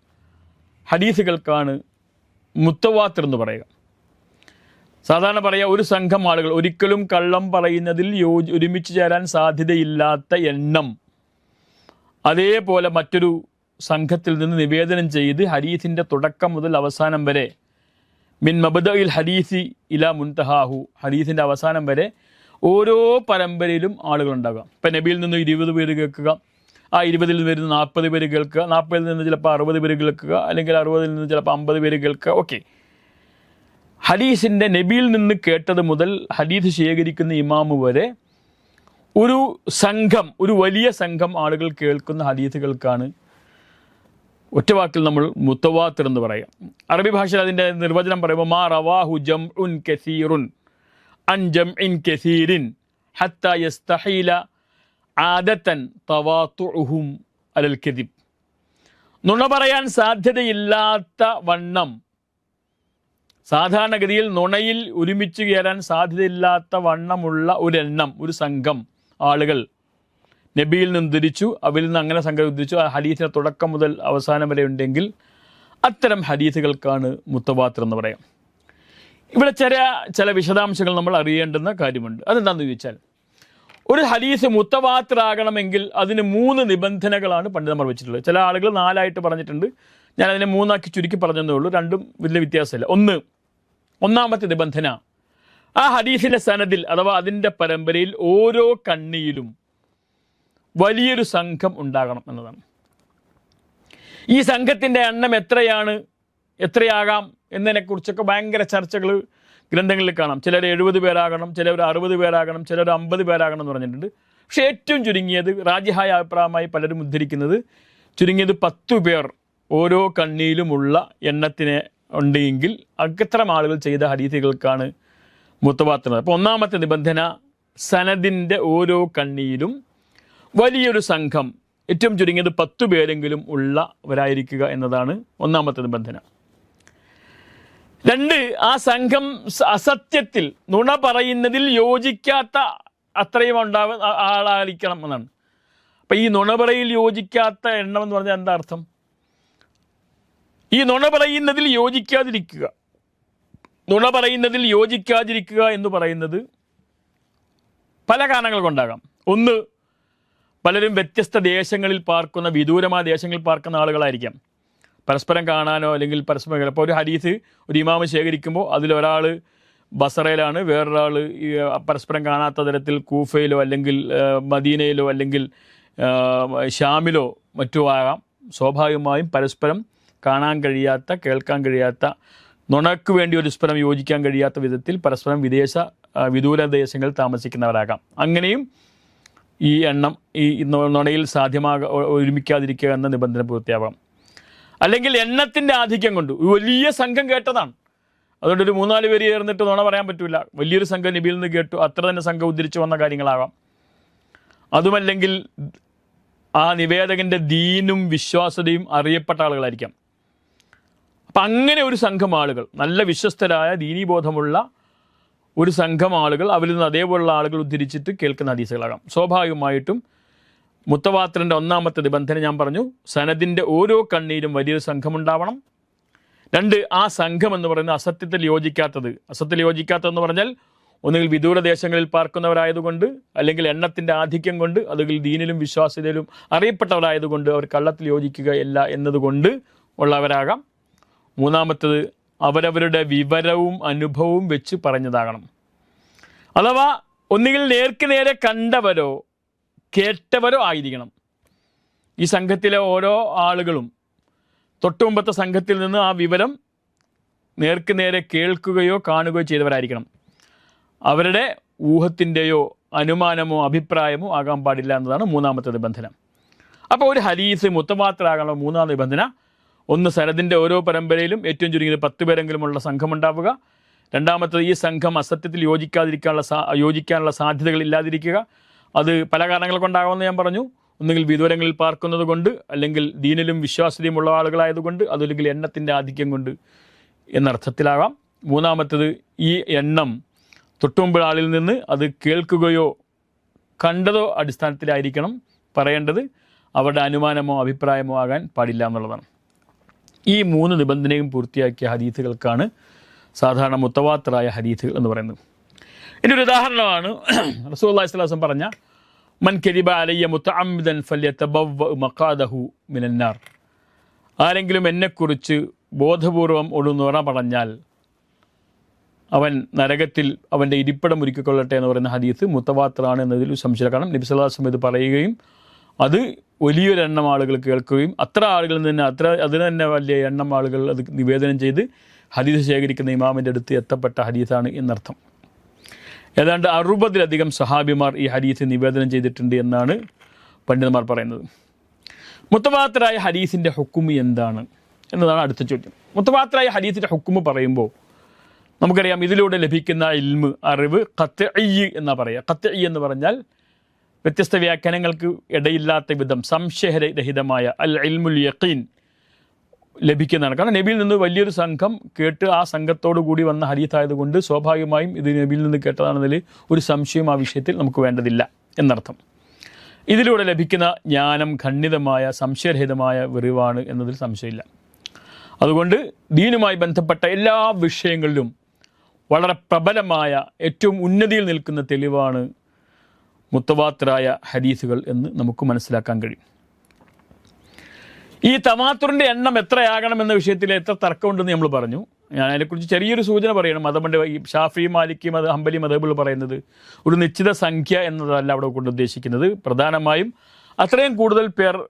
ഹദീസുകൾക്കാണ് മുത്തവാത്തർ എന്ന് പറയുക. സാധാരണ പറയുക ഒരു സംഘം ആളുകൾ ഒരിക്കലും കള്ളം പറയുന്നതിൽ യോജി ഒരുമിച്ച് ചേരാൻ സാധ്യതയില്ലാത്ത എണ്ണം. അതേപോലെ മറ്റൊരു സംഘത്തിൽ നിന്ന് നിവേദനം ചെയ്ത് ഹരീസിന്റെ തുടക്കം മുതൽ അവസാനം വരെ മിൻ മബദയിൽ ഹരീസി ഇല മുൻതഹാഹു. ഹരീസിന്റെ അവസാനം വരെ ഓരോ പരമ്പരയിലും ആളുകളുണ്ടാകാം ഇപ്പം നബിയിൽ നിന്ന് ഇരുപത് പേര് കേൾക്കുക ആ ഇരുപതിൽ നിന്ന് വരുന്ന നാൽപ്പത് പേര് കേൾക്കുക നാൽപ്പതിൽ നിന്ന് ചിലപ്പോൾ അറുപത് പേര് കേൾക്കുക അല്ലെങ്കിൽ അറുപതിൽ നിന്ന് ചിലപ്പോൾ അമ്പത് പേര് കേൾക്കുക ഓക്കെ. ഹദീസിന്റെ നബിയിൽ നിന്ന് കേട്ടത് മുതൽ ഹദീസ് ശേഖരിക്കുന്ന ഇമാമു വരെ ഒരു സംഘം ഒരു വലിയ സംഘം ആളുകൾ കേൾക്കുന്ന ഹദീസുകൾക്കാണ് ഒറ്റവാക്കിൽ നമ്മൾ മുത്തവാത്തിർ എന്ന് പറയാം. അറബി ഭാഷയിൽ അതിന്റെ നിർവചനം പറയുമ്പോൾ മാ റവാഹു ജം ഉൻ കസീറുൻ. അൻ ജം ഇൻ കസീരിൻ ഹത്ത യസ്തഹീല ആദത്തൻ തവാത്തുഹും അലൽ കദിബ് നുണ പറയാൻ സാധ്യതയില്ലാത്ത വണ്ണം. സാധാരണഗതിയിൽ നുണയിൽ ഒരുമിച്ച് കയറാൻ സാധ്യതയില്ലാത്ത വണ്ണമുള്ള ഒരെണ്ണം ഒരു സംഘം ആളുകൾ നബിയിൽ നിന്ന് ധരിച്ചു അവരിൽ നിന്ന് അങ്ങനെ സംഘം ഉദ്ധരിച്ചു. ആ ഹദീസിന്റെ തുടക്കം മുതൽ അവസാനം വരെ ഉണ്ടെങ്കിൽ അത്തരം ഹദീസുകൾക്കാണ് മുത്തവാത്തർ എന്ന് പറയാം. ഇവിടെ ചില ചില വിശദാംശങ്ങൾ നമ്മൾ അറിയേണ്ടുന്ന കാര്യമുണ്ട്. അതെന്താണെന്ന് ചോദിച്ചാൽ ഒരു ഹദീസ് മുത്തവാത്തരാകണമെങ്കിൽ അതിന് മൂന്ന് നിബന്ധനകളാണ് പണ്ഡിതന്മാർ വെച്ചിട്ടുള്ളത്. ചില ആളുകൾ നാലായിട്ട് പറഞ്ഞിട്ടുണ്ട്. ഞാൻ അതിനെ മൂന്നാക്കി ചുരുക്കി പറഞ്ഞതേ ഉള്ളൂ. രണ്ടും വലിയ വ്യത്യാസമില്ല. ഒന്ന് ഒന്നാമത്തെ നിബന്ധന ആ ഹദീസിന്റെ സനദിൽ അഥവാ അതിന്റെ പരമ്പരയിൽ ഓരോ കണ്ണിയിലും വലിയൊരു സംഘം ഉണ്ടാകണം എന്നതാണ്. ഈ സംഘത്തിന്റെ എണ്ണം എത്രയാണ്? എത്രയാകാം എന്നതിനെക്കുറിച്ചൊക്കെ ഭയങ്കര ചർച്ചകൾ ഗ്രന്ഥങ്ങളിൽ കാണാം. ചിലർ എഴുപത് പേരാകണം ചിലർ അറുപത് പേരാകണം ചിലർ അമ്പത് പേരാകണം എന്ന് പറഞ്ഞിട്ടുണ്ട്. പക്ഷേ ഏറ്റവും ചുരുങ്ങിയത് രാജ്യഹായ അഭിപ്രായമായി പലരും ഉദ്ധരിക്കുന്നത് ചുരുങ്ങിയത് പത്തു പേർ ഓരോ കണ്ണിയിലുമുള്ള എണ്ണത്തിനെ ഉണ്ടെങ്കിൽ അക്കത്രം ആളുകൾ ചെയ്ത ഹരീതികൾക്കാണ് മുത്തവാത്തുന്നത് അപ്പോൾ ഒന്നാമത്തെ നിബന്ധന സനദിന്റെ ഓരോ കണ്ണിയിലും വലിയൊരു സംഘം ഏറ്റവും ചുരുങ്ങിയത് പത്തു പേരെങ്കിലും ഉള്ളവരായിരിക്കുക എന്നതാണ് ഒന്നാമത്തെ നിബന്ധന. രണ്ട് ആ സംഘം അസത്യത്തിൽ നുണ പറയുന്നതിൽ യോജിക്കാത്ത അത്രയും ഉണ്ടാവ ആളായിരിക്കണം എന്നാണ്. അപ്പൊ ഈ നുണ പറയിൽ യോജിക്കാത്ത എണ്ണം എന്ന് പറഞ്ഞാൽ എന്താ അർത്ഥം? ഈ നുണ പറയുന്നതിൽ യോജിക്കാതിരിക്കുക. നുണ പറയുന്നതിൽ യോജിക്കാതിരിക്കുക എന്ന് പറയുന്നത് പല കാരണങ്ങൾ കൊണ്ടാകാം. ഒന്ന് പലരും വ്യത്യസ്ത ദേശങ്ങളിൽ പാർക്കുന്ന വിദൂരമായ ദേശങ്ങളിൽ പാർക്കുന്ന ആളുകളായിരിക്കാം. പരസ്പരം കാണാനോ അല്ലെങ്കിൽ പരസ്പരം ഇപ്പോൾ ഒരു ഹരീസ് ഒരു ഇമാമ് ശേഖരിക്കുമ്പോൾ അതിലൊരാൾ ബസറയിലാണ് വേറൊരാൾ പരസ്പരം കാണാത്ത തരത്തിൽ കൂഫയിലോ അല്ലെങ്കിൽ മദീനയിലോ അല്ലെങ്കിൽ ഷാമിലോ മറ്റോ ആകാം. സ്വാഭാവികമായും പരസ്പരം കാണാൻ കഴിയാത്ത കേൾക്കാൻ കഴിയാത്ത നുണക്ക് വേണ്ടി ഒരു സ്പരം യോജിക്കാൻ കഴിയാത്ത വിധത്തിൽ പരസ്പരം വിദേശ വിദൂര ദേശങ്ങളിൽ താമസിക്കുന്നവരാകാം. അങ്ങനെയും ഈ എണ്ണം ഈ നുണയിൽ സാധ്യമാക ഒരുമിക്കാതിരിക്കുക എന്ന നിബന്ധന പൂർത്തിയാവാം. അല്ലെങ്കിൽ എണ്ണത്തിന്റെ ആധിക്യം കൊണ്ട്. വലിയ സംഘം കേട്ടതാണ്. അതുകൊണ്ട് ഒരു മൂന്നാൽ പേര് ചേർന്നിട്ട് നുണ പറയാൻ പറ്റില്ല വലിയൊരു സംഘം നബിയിൽ നിന്ന് കേട്ടു. അത്ര തന്നെ സംഘം ഉദ്ധരിച്ചു വന്ന കാര്യങ്ങളാകാം. അതുമല്ലെങ്കിൽ ആ നിവേദകന്റെ ദീനും വിശ്വാസതയും അറിയപ്പെട്ട ആളുകളായിരിക്കാം. അപ്പം അങ്ങനെ ഒരു സംഘം ആളുകൾ നല്ല വിശ്വസ്തരായ ദീനീബോധമുള്ള ഒരു സംഘം ആളുകൾ അവരിൽ നിന്ന് അതേപോലുള്ള ആളുകൾ ഉദ്ധരിച്ചിട്ട് കേൾക്കുന്ന ഹദീസുകളാകാം. സ്വാഭാവികമായിട്ടും മുത്തവാത്തിറിന്റെ ഒന്നാമത്തെ നിബന്ധന ഞാൻ പറഞ്ഞു സനദിന്റെ ഓരോ കണ്ണീരും വലിയൊരു സംഘമുണ്ടാവണം. രണ്ട് ആ സംഘം എന്ന് പറയുന്നത് അസത്യത്തിൽ യോജിക്കാത്തത്. അസത്യത്തിൽ യോജിക്കാത്തതെന്ന് പറഞ്ഞാൽ ഒന്നുകിൽ വിദൂര ദേശങ്ങളിൽ പാർക്കുന്നവരായതുകൊണ്ട് അല്ലെങ്കിൽ എണ്ണത്തിന്റെ ആധിക്യം കൊണ്ട് അല്ലെങ്കിൽ ദീനിലും വിശ്വാസ്യതയിലും അറിയപ്പെട്ടവരായതുകൊണ്ട് അവർ കള്ളത്തിൽ യോജിക്കുകയില്ല എന്നതുകൊണ്ട് ഉള്ളവരാകാം. മൂന്നാമത്തത് അവരവരുടെ വിവരവും അനുഭവവും വെച്ച് പറഞ്ഞതാകണം. അഥവാ ഒന്നുകിൽ നേർക്ക് നേരെ കണ്ടവരോ കേട്ടവരോ ആയിരിക്കണം. ഈ സംഘത്തിലെ ഓരോ ആളുകളും തൊട്ടു മുമ്പത്തെ സംഘത്തിൽ നിന്ന് ആ വിവരം നേർക്ക് നേരെ കേൾക്കുകയോ കാണുകയോ ചെയ്തവരായിരിക്കണം. അവരുടെ ഊഹത്തിന്റെയോ അനുമാനമോ അഭിപ്രായമോ ആകാൻ പാടില്ല എന്നതാണ് മൂന്നാമത്തെ നിബന്ധന. അപ്പോൾ ഒരു ഹരീസ് മുത്തമാത്രാകാനുള്ള മൂന്നാം നിബന്ധന ഒന്ന് സനദിന്റെ ഓരോ പരമ്പരയിലും ഏറ്റവും ചുരുങ്ങിയത് പത്ത് പേരെങ്കിലുമുള്ള സംഘമുണ്ടാവുക. രണ്ടാമത്തത് ഈ സംഘം അസത്യത്തിൽ യോജിക്കാതിരിക്കാനുള്ള യോജിക്കാനുള്ള സാധ്യതകൾ ഇല്ലാതിരിക്കുക. അത് പല കാരണങ്ങൾ കൊണ്ടാകുമെന്ന് ഞാൻ പറഞ്ഞു. ഒന്നുകിൽ വിദൂരങ്ങളിൽ പാർക്കുന്നത് കൊണ്ട് അല്ലെങ്കിൽ ദീനിലും വിശ്വാസ്യതയുമുള്ള ആളുകളായതുകൊണ്ട് അതല്ലെങ്കിൽ എണ്ണത്തിന്റെ ആധിക്യം കൊണ്ട് എന്നർത്ഥത്തിലാകാം. മൂന്നാമത്തത് ഈ എണ്ണം തൊട്ടുമുമ്പ് ആളിൽ നിന്ന് അത് കേൾക്കുകയോ കണ്ടതോ അടിസ്ഥാനത്തിലായിരിക്കണം പറയേണ്ടത്. അവരുടെ അനുമാനമോ അഭിപ്രായമോ ആകാൻ പാടില്ല എന്നുള്ളതാണ്. ഈ മൂന്ന് നിബന്ധനയും പൂർത്തിയാക്കിയ ഹദീസുകൾക്കാണ് സാധാരണ മുത്തവാത്തറായ ഹദീസുകൾ എന്ന് പറയുന്നത്. ഇതിന്റെ ഒരു ഉദാഹരണമാണ് റസൂൽ പറഞ്ഞ മൻ കെരിബ അലയ്യ മുത്തഅമ്മിദൻ ഫല്യതബവ്വ മഖാദഹു മിനന്നാർ ആരെങ്കിലും എന്നെക്കുറിച്ച് ബോധപൂർവം ഒരു നുറ പറഞ്ഞാൽ അവൻ നരകത്തിൽ അവന്റെ ഇരിപ്പിടം ഒരുക്കിക്കൊള്ളട്ടെ എന്ന് പറയുന്ന ഹദീസ് മുത്തവാത്രാണ് എന്നതിൽ സംശയം കാരണം നബി വസല്ലം ഇത് പറയുകയും അത് വലിയൊരു എണ്ണം ആളുകൾ കേൾക്കുകയും അത്ര ആളുകളിൽ നിന്ന് അത്ര അതിന് തന്നെ വലിയ എണ്ണം ആളുകൾ അത് നിവേദനം ചെയ്ത് ഹദീസ് ശേഖരിക്കുന്ന ഇമാമിന്റെ അടുത്ത് എത്തപ്പെട്ട ഹദീസാണ് എന്നർത്ഥം. ഏതാണ്ട് അറുപതിലധികം സഹാബിമാർ ഈ ഹരീസ് നിവേദനം ചെയ്തിട്ടുണ്ട് എന്നാണ് പണ്ഡിതന്മാർ പറയുന്നത്. മുത്തവാത്തരായ ഹരീസിന്റെ ഹുക്കുമ് എന്താണ് എന്നതാണ് അടുത്ത ചോദ്യം. മുത്തവാത്തരായ ഹരീസിന്റെ ഹുക്കുമ് പറയുമ്പോൾ നമുക്കറിയാം ഇതിലൂടെ ലഭിക്കുന്ന ഇൽമ് അറിവ് കത്ത് എന്നാ പറയുക കത്ത് എന്ന് പറഞ്ഞാൽ വ്യത്യസ്ത വ്യാഖ്യാനങ്ങൾക്ക് ഇടയില്ലാത്ത വിധം സംശയരഹിതമായ അൽ ഇൽമുൽ യഖീൻ ലഭിക്കുന്നതാണ്. കാരണം നബിയിൽ നിന്ന് വലിയൊരു സംഘം കേട്ട് ആ സംഘത്തോടു കൂടി വന്ന ഹരീത്തായതുകൊണ്ട് സ്വാഭാവികമായും ഇത് നബിയിൽ നിന്ന് കേട്ടതാണെന്നതിൽ ഒരു സംശയം ആ വിഷയത്തിൽ നമുക്ക് വേണ്ടതില്ല എന്നർത്ഥം. ഇതിലൂടെ ലഭിക്കുന്ന ജ്ഞാനം ഖണ്ഡിതമായ സംശയരഹിതമായ വെറിവാണ് എന്നതിൽ സംശയമില്ല. അതുകൊണ്ട് ദീനുമായി ബന്ധപ്പെട്ട എല്ലാ വിഷയങ്ങളിലും വളരെ പ്രബലമായ ഏറ്റവും ഉന്നതിയിൽ നിൽക്കുന്ന തെളിവാണ് മുത്തവാത്തരായ ഹദീസുകൾ എന്ന് നമുക്ക് മനസ്സിലാക്കാൻ കഴിയും. ഈ തമാത്തുറിന്റെ എണ്ണം എത്രയാകണം എന്ന വിഷയത്തിൽ എത്ര തർക്കമുണ്ടെന്ന് നമ്മൾ പറഞ്ഞു. ഞാൻ അതിനെക്കുറിച്ച് ചെറിയൊരു സൂചന പറയണം. മതമന്റെ ഈ ഷാഫി മാലിക്കി മത ഹംബലി മതബിൾ പറയുന്നത് ഒരു നിശ്ചിത സംഖ്യ എന്നതല്ല അവിടെ കൊണ്ട് ഉദ്ദേശിക്കുന്നത്. പ്രധാനമായും അത്രയും കൂടുതൽ പേർ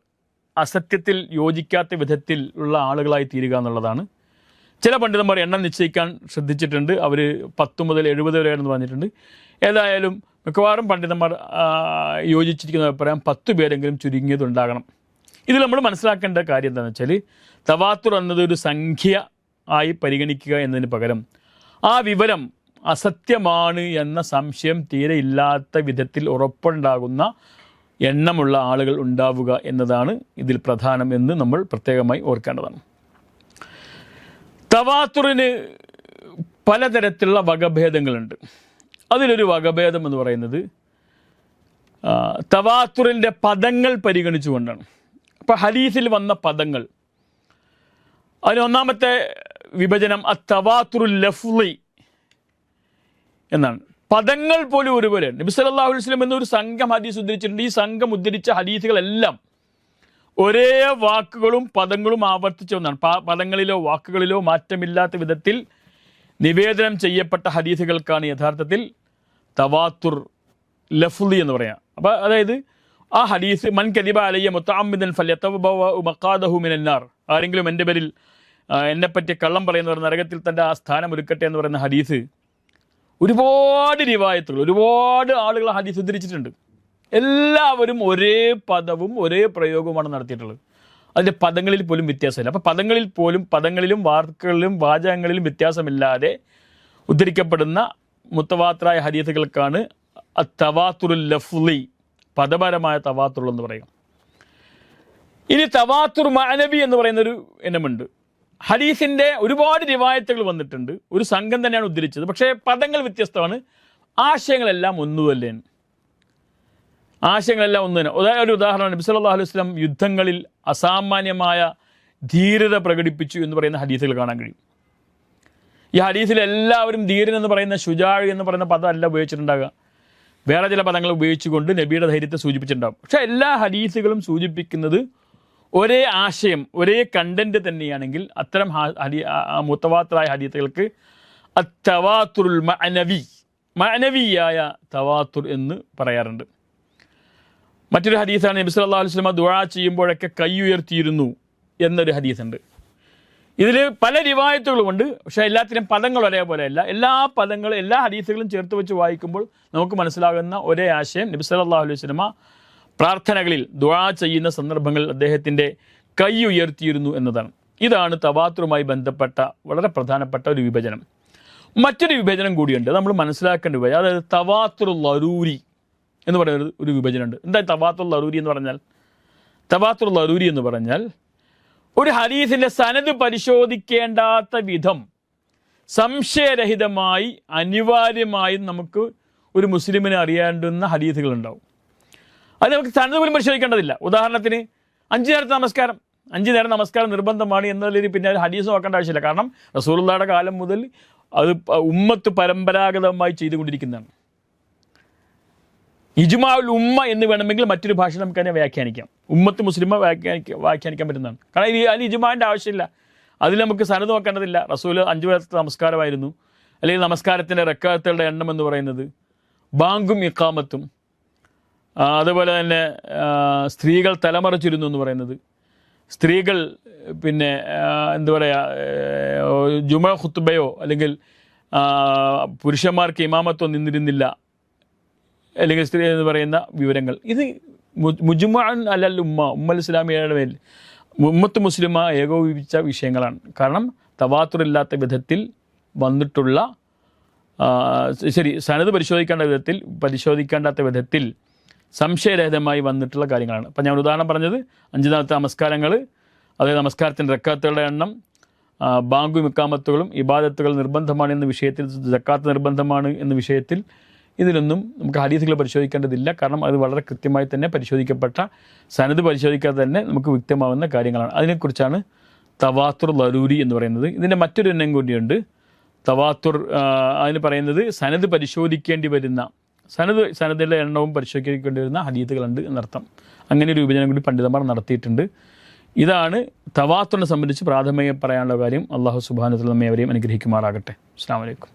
അസത്യത്തിൽ യോജിക്കാത്ത വിധത്തിൽ ഉള്ള ആളുകളായി തീരുക എന്നുള്ളതാണ്. ചില പണ്ഡിതന്മാർ എണ്ണം നിശ്ചയിക്കാൻ ശ്രദ്ധിച്ചിട്ടുണ്ട്. അവർ പത്ത് മുതൽ എഴുപത് എന്ന് പറഞ്ഞിട്ടുണ്ട്. ഏതായാലും മിക്കവാറും പണ്ഡിതന്മാർ യോജിച്ചിരിക്കുന്ന അഭിപ്രായം പത്ത് പേരെങ്കിലും ചുരുങ്ങിയതുണ്ടാകണം. ഇതിൽ നമ്മൾ മനസ്സിലാക്കേണ്ട കാര്യം എന്താണെന്ന് വെച്ചാൽ തവാത്തുർ എന്നത് ഒരു സംഖ്യ ആയി പരിഗണിക്കുക എന്നതിന് പകരം ആ വിവരം അസത്യമാണ് എന്ന സംശയം തീരെ ഇല്ലാത്ത വിധത്തിൽ ഉറപ്പുണ്ടാകുന്ന എണ്ണമുള്ള ആളുകൾ ഉണ്ടാവുക എന്നതാണ് ഇതിൽ പ്രധാനം എന്ന് നമ്മൾ പ്രത്യേകമായി ഓർക്കേണ്ടതാണ്. തവാത്തുറിന് പലതരത്തിലുള്ള വകഭേദങ്ങളുണ്ട്. അതിലൊരു വകഭേദം എന്ന് പറയുന്നത് തവാത്തുറിന്റെ പദങ്ങൾ പരിഗണിച്ചുകൊണ്ടാണ്. അപ്പോൾ ഹദീസിൽ വന്ന പദങ്ങൾ. അതിന് ഒന്നാമത്തെ വിഭജനം അത്തവാത്തുറു ലഫ്ലി എന്നാണ്. പദങ്ങൾ പോലും ഒരുപോലെ. നബി സല്ലല്ലാഹു വസ്ലം എന്നൊരു സംഘം ഹദീസ് ഉദ്ധരിച്ചിട്ടുണ്ട്. ഈ സംഘം ഉദ്ധരിച്ച ഹദീസുകളെല്ലാം ഒരേ വാക്കുകളും പദങ്ങളും ആവർത്തിച്ച ഒന്നാണ്. പദങ്ങളിലോ വാക്കുകളിലോ മാറ്റമില്ലാത്ത വിധത്തിൽ നിവേദനം ചെയ്യപ്പെട്ട ഹദീസുകൾക്കാണ് യഥാർത്ഥത്തിൽ തവാത്തുർ ലഫ്ലി എന്ന് പറയാം. അപ്പോൾ അതായത് ആ ഹദീസ് മൻ കദിബ അലയ്യ ഉമക്കാദഹു മിനന്നാർ ആരെങ്കിലും എന്റെ പേരിൽ എന്നെപ്പറ്റി കള്ളം പറയുന്നവർ നരകത്തിൽ തന്റെ ആ സ്ഥാനം ഒരുക്കട്ടെ എന്ന് പറയുന്ന ഹദീസ് ഒരുപാട് രിവായത്തുകൾ ഒരുപാട് ആളുകൾ ഹദീസ് ഉദ്ധരിച്ചിട്ടുണ്ട്. എല്ലാവരും ഒരേ പദവും ഒരേ പ്രയോഗവുമാണ് നടത്തിയിട്ടുള്ളത്. അതിന്റെ പദങ്ങളിൽ പോലും വ്യത്യാസമില്ല. അപ്പോൾ പദങ്ങളിൽ പോലും പദങ്ങളിലും വാക്കുകളിലും വാചകങ്ങളിലും വ്യത്യാസമില്ലാതെ ഉദ്ധരിക്കപ്പെടുന്ന മുത്തവാത്രായ ഹദീസുകൾക്കാണ് തവാത്തുറുൽ ലഫ്ലി പദപരമായ തവാത്തുർ എന്ന് പറയുക ഇനി തവാത്തുർ മാനബി എന്ന് പറയുന്നൊരു ഇനമുണ്ട്. ഹദീസിന്റെ ഒരുപാട് രിവായത്തുകൾ വന്നിട്ടുണ്ട്. ഒരു സംഘം തന്നെയാണ് ഉദ്ധരിച്ചത്. പക്ഷേ പദങ്ങൾ വ്യത്യസ്തമാണ്. ആശയങ്ങളെല്ലാം ഒന്നു ആശയങ്ങളെല്ലാം ഒന്നു തന്നെ. ഉദാഹരണ ഒരു ഉദാഹരണമാണ് നബി സല്ലല്ലാഹു അലൈഹി വസല്ലം യുദ്ധങ്ങളിൽ അസാമാന്യമായ ധീരത പ്രകടിപ്പിച്ചു എന്ന് പറയുന്ന ഹദീസുകൾ കാണാൻ കഴിയും. ഈ ഹദീസിൽ എല്ലാവരും ധീരൻ എന്ന് പറയുന്ന ഷുജാഴ് എന്ന് പറയുന്ന പദം അല്ല ഉപയോഗിച്ചിട്ടുണ്ടാകുക വേറെ ചില പദങ്ങൾ ഉപയോഗിച്ചുകൊണ്ട് നബിയുടെ ധൈര്യത്തെ സൂചിപ്പിച്ചിട്ടുണ്ടാകും പക്ഷേ എല്ലാ ഹദീസുകളും സൂചിപ്പിക്കുന്നത് ഒരേ ആശയം ഒരേ കണ്ടന്റ് തന്നെയാണെങ്കിൽ അത്തരം ഹരി മുത്തവാത്തറായ ഹദീസുകൾക്ക് അത്തവാത്തുറുൽ മഅനവി മഅനവിയായ തവാത്തുർ എന്ന് പറയാറുണ്ട്. മറ്റൊരു ഹദീസാണ് നബി സല്ലല്ലാഹു അലൈഹി വസല്ലം ദുആ ചെയ്യുമ്പോഴൊക്കെ കൈ ഉയർത്തിയിരുന്നു എന്നൊരു ഹദീസുണ്ട്. ഇതിൽ പല രീവായത്തുകളുമുണ്ട്. പക്ഷേ എല്ലാത്തിനും പദങ്ങൾ ഒരേപോലെയല്ല. എല്ലാ പദങ്ങളും എല്ലാ ഹദീസുകളും ചേർത്ത് വെച്ച് വായിക്കുമ്പോൾ നമുക്ക് മനസ്സിലാകുന്ന ഒരേ ആശയം നബി സല്ലല്ലാഹു അലൈഹി വസല്ലമ പ്രാർത്ഥനകളിൽ ദുആ ചെയ്യുന്ന സന്ദർഭങ്ങളിൽ അദ്ദേഹത്തിന്റെ കൈ ഉയർത്തിയിരുന്നു എന്നതാണ്. ഇതാണ് തവാത്തറുമായി ബന്ധപ്പെട്ട വളരെ പ്രധാനപ്പെട്ട ഒരു വിഭജനം. മറ്റൊരു വിഭജനം കൂടിയുണ്ട്. നമ്മൾ മനസ്സിലാക്കേണ്ട വിഭജനം. അതായത് തവാത്തുർ ലറൂരി എന്ന് പറയുന്ന ഒരു- വിഭജനമുണ്ട്. എന്താ തവാത്തുൽ ലറൂരി എന്ന് പറഞ്ഞാൽ? തവാത്തുർ ലറൂരി എന്ന് പറഞ്ഞാൽ ഒരു ഹദീസിന്റെ സനത് പരിശോധിക്കേണ്ടാത്ത വിധം സംശയരഹിതമായി അനിവാര്യമായും നമുക്ക് ഒരു മുസ്ലിമിനെ അറിയേണ്ടുന്ന ഹദീസുകൾ ഉണ്ടാവും അത് നമുക്ക് സനത് പോലും പരിശോധിക്കേണ്ടതില്ല. ഉദാഹരണത്തിന് അഞ്ച് നേരത്തെ നമസ്കാരം. അഞ്ച് നേരം നമസ്കാരം നിർബന്ധമാണ് എന്നതിൽ പിന്നെ ഹദീസ് നോക്കേണ്ട ആവശ്യമില്ല. കാരണം റസൂലുള്ളായുടെ കാലം മുതൽ അത് ഉമ്മത്ത് പരമ്പരാഗതമായി ചെയ്തുകൊണ്ടിരിക്കുന്നതാണ്. ഇജ്മാഉൽ ഉമ്മ എന്ന് വേണമെങ്കിൽ മറ്റൊരു ഭാഷ നമുക്ക് അതിനെ വ്യാഖ്യാനിക്കാം. ഉമ്മത്ത് മുസ്ലിമ വ്യാഖ്യാനിക്ക വ്യാഖ്യാനിക്കാൻ പറ്റുന്നതാണ്. കാരണം ഇത് അതിൽ ഇജ്മാന്റെ ആവശ്യമില്ല. അതിൽ നമുക്ക് സനത് നോക്കേണ്ടതില്ല. റസൂൽ അഞ്ചു പേരത്തെ നമസ്കാരമായിരുന്നു. അല്ലെങ്കിൽ നമസ്കാരത്തിന്റെ റെക്കാർത്തുകളുടെ എണ്ണം എന്ന് പറയുന്നത്. ബാങ്കും ഇക്കാമത്തും അതുപോലെ തന്നെ സ്ത്രീകൾ തലമറച്ചിരുന്നു എന്ന് പറയുന്നത്. സ്ത്രീകൾ പിന്നെ എന്താ പറയുക ജുമ ഖുത്തുബയോ അല്ലെങ്കിൽ പുരുഷന്മാർക്ക് ഇമാമത്തോ നിന്നിരുന്നില്ല. അല്ലെങ്കിൽ സ്ത്രീ എന്ന് പറയുന്ന വിവരങ്ങൾ. ഇത് മുജുമാൻ അല്ല ഉമ്മ ഉമ്മൽ ഇസ്ലാമിയുടെ മേൽ ഉമ്മത്ത് മുസ്ലിമ ഏകോപിപ്പിച്ച വിഷയങ്ങളാണ്. കാരണം തവാത്തുറില്ലാത്ത വിധത്തിൽ വന്നിട്ടുള്ള ശരി സനത് പരിശോധിക്കേണ്ട വിധത്തിൽ പരിശോധിക്കേണ്ടാത്ത വിധത്തിൽ സംശയരഹിതമായി വന്നിട്ടുള്ള കാര്യങ്ങളാണ്. അപ്പം ഞാൻ ഉദാഹരണം പറഞ്ഞത് അഞ്ച് നാളത്തെ നമസ്കാരങ്ങൾ അതായത് നമസ്കാരത്തിന്റെ റക്കാത്തുകളുടെ എണ്ണം ബാങ്കു മിക്കാമത്തുകളും ഇബാദത്തുകൾ നിർബന്ധമാണ് എന്ന വിഷയത്തിൽ ജക്കാത്ത് നിർബന്ധമാണ് എന്ന വിഷയത്തിൽ ഇതിലൊന്നും നമുക്ക് ഹദീസുകൾ പരിശോധിക്കേണ്ടതില്ല. കാരണം അത് വളരെ കൃത്യമായി തന്നെ പരിശോധിക്കപ്പെട്ട സനത് പരിശോധിക്കാതെ തന്നെ നമുക്ക് വ്യക്തമാവുന്ന കാര്യങ്ങളാണ്. അതിനെക്കുറിച്ചാണ് തവാത്തുർ ലറൂരി എന്ന് പറയുന്നത്. ഇതിന്റെ മറ്റൊരു എണ്ണം കൂടിയുണ്ട്. തവാത്തുർ അതിന് പറയുന്നത് സനത് പരിശോധിക്കേണ്ടി വരുന്ന സനത് സനദിന്റെ എണ്ണവും പരിശോധിക്കേണ്ടി വരുന്ന ഹദീത്തുകളുണ്ട് എന്നർത്ഥം. അങ്ങനെ ഒരു വിഭജനം കൂടി പണ്ഡിതന്മാർ നടത്തിയിട്ടുണ്ട്. ഇതാണ് തവാത്തുറിനെ സംബന്ധിച്ച് പ്രാഥമിക പറയാനുള്ള കാര്യം. അള്ളാഹു സുബാനത്തിൽ നമ്മെ അവരെയും അനുഗ്രഹിക്കുമാറാകട്ടെ. അസ്സാം വലൈക്കും